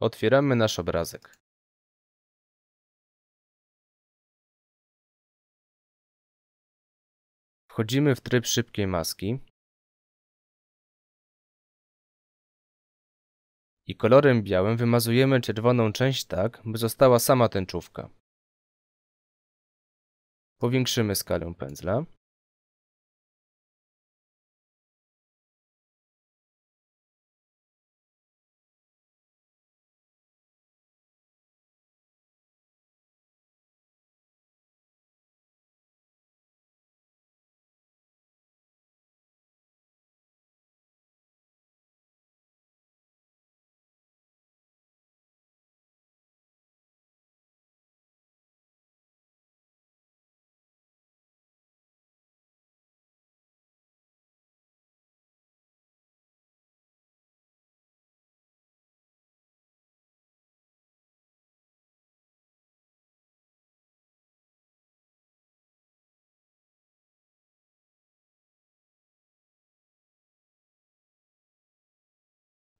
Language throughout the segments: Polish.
Otwieramy nasz obrazek. Wchodzimy w tryb szybkiej maski i kolorem białym wymazujemy czerwoną część tak, by została sama tęczówka. Powiększymy skalę pędzla.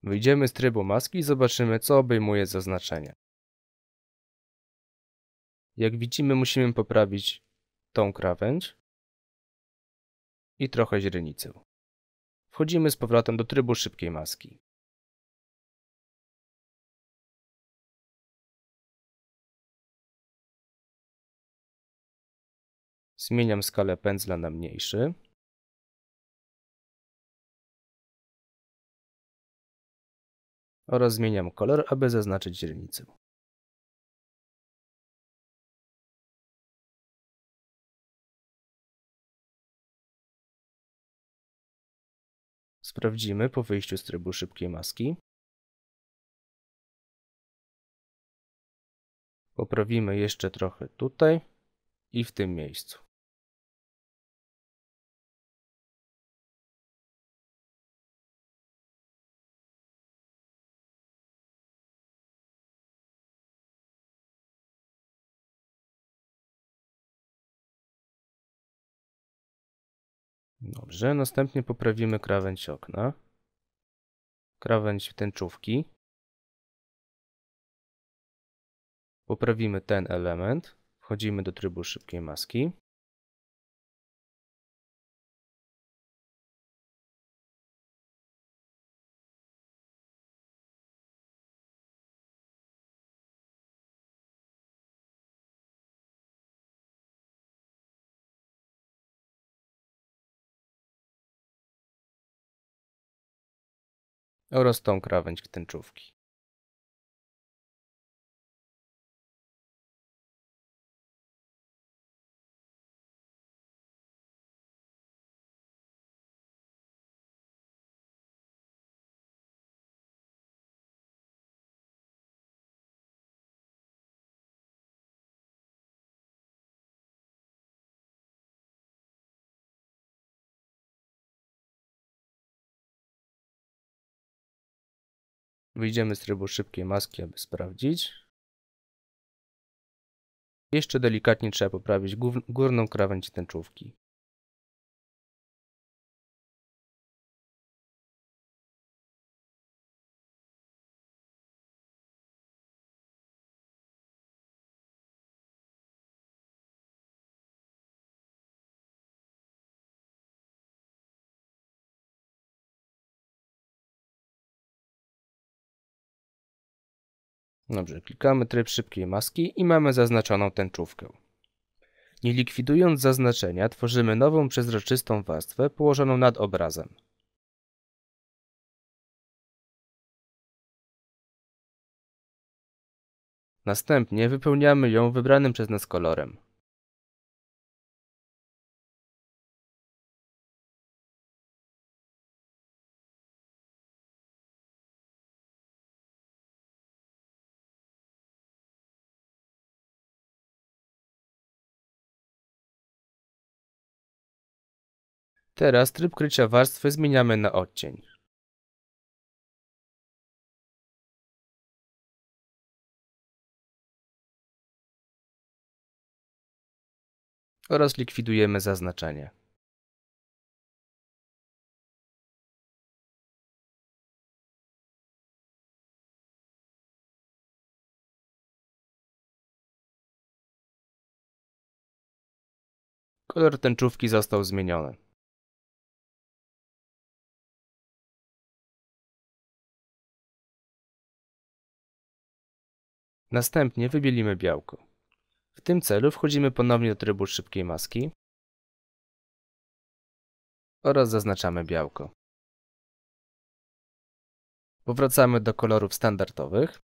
Wyjdziemy z trybu maski i zobaczymy, co obejmuje zaznaczenie. Jak widzimy, musimy poprawić tą krawędź i trochę źrenicę. Wchodzimy z powrotem do trybu szybkiej maski. Zmieniam skalę pędzla na mniejszy. Oraz zmieniam kolor, aby zaznaczyć źrenicę. Sprawdzimy po wyjściu z trybu szybkiej maski. Poprawimy jeszcze trochę tutaj i w tym miejscu. Dobrze, następnie poprawimy krawędź okna. Krawędź tęczówki. Poprawimy ten element. Wchodzimy do trybu szybkiej maski. Oraz tą krawędź tęczówki. Wyjdziemy z trybu szybkiej maski, aby sprawdzić. Jeszcze delikatnie trzeba poprawić górną krawędź tęczówki. Dobrze, klikamy tryb szybkiej maski i mamy zaznaczoną tęczówkę. Nie likwidując zaznaczenia, tworzymy nową przezroczystą warstwę położoną nad obrazem. Następnie wypełniamy ją wybranym przez nas kolorem. Teraz tryb krycia warstwy zmieniamy na odcień. Oraz likwidujemy zaznaczenie. Kolor tęczówki został zmieniony. Następnie wybielimy białko. W tym celu wchodzimy ponownie do trybu szybkiej maski oraz zaznaczamy białko. Powracamy do kolorów standardowych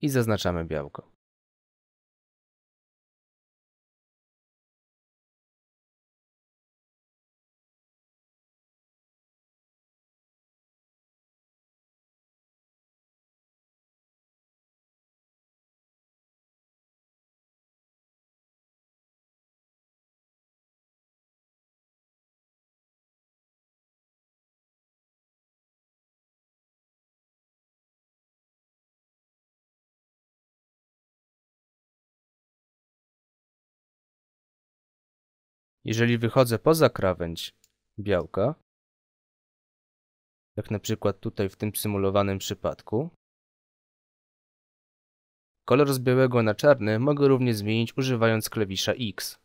i zaznaczamy białko. Jeżeli wychodzę poza krawędź białka, jak na przykład tutaj w tym symulowanym przypadku, kolor z białego na czarny mogę również zmienić używając klawisza X.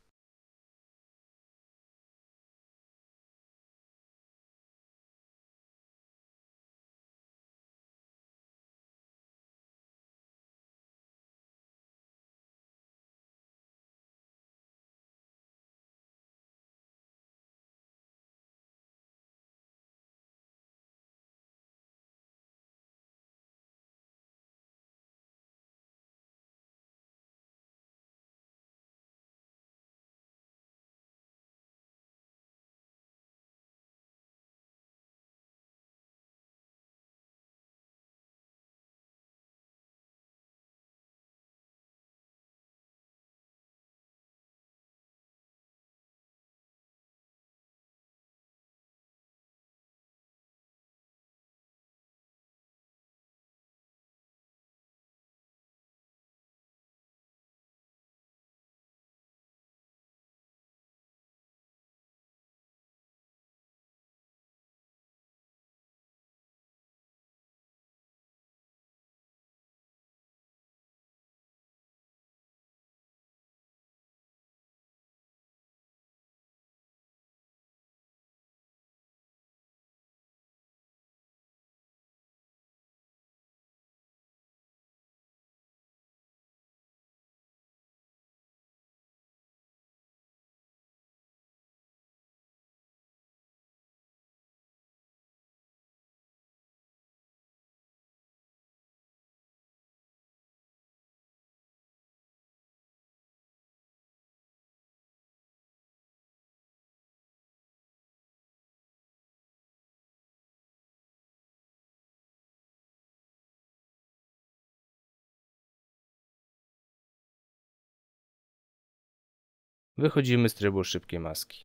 Wychodzimy z trybu szybkiej maski.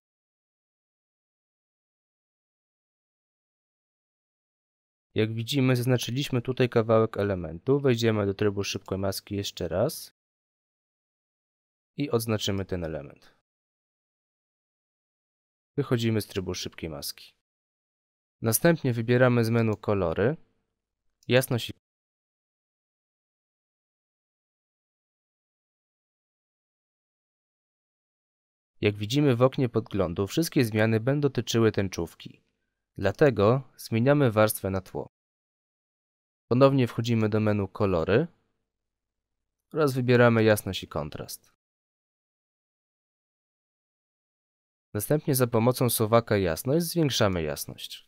Jak widzimy, zaznaczyliśmy tutaj kawałek elementu. Wejdziemy do trybu szybkiej maski jeszcze raz i odznaczymy ten element. Wychodzimy z trybu szybkiej maski. Następnie wybieramy z menu kolory, jasność Jak widzimy w oknie podglądu, wszystkie zmiany będą dotyczyły tęczówki. Dlatego zmieniamy warstwę na tło. Ponownie wchodzimy do menu Kolory oraz wybieramy jasność i kontrast. Następnie za pomocą suwaka jasność zwiększamy jasność.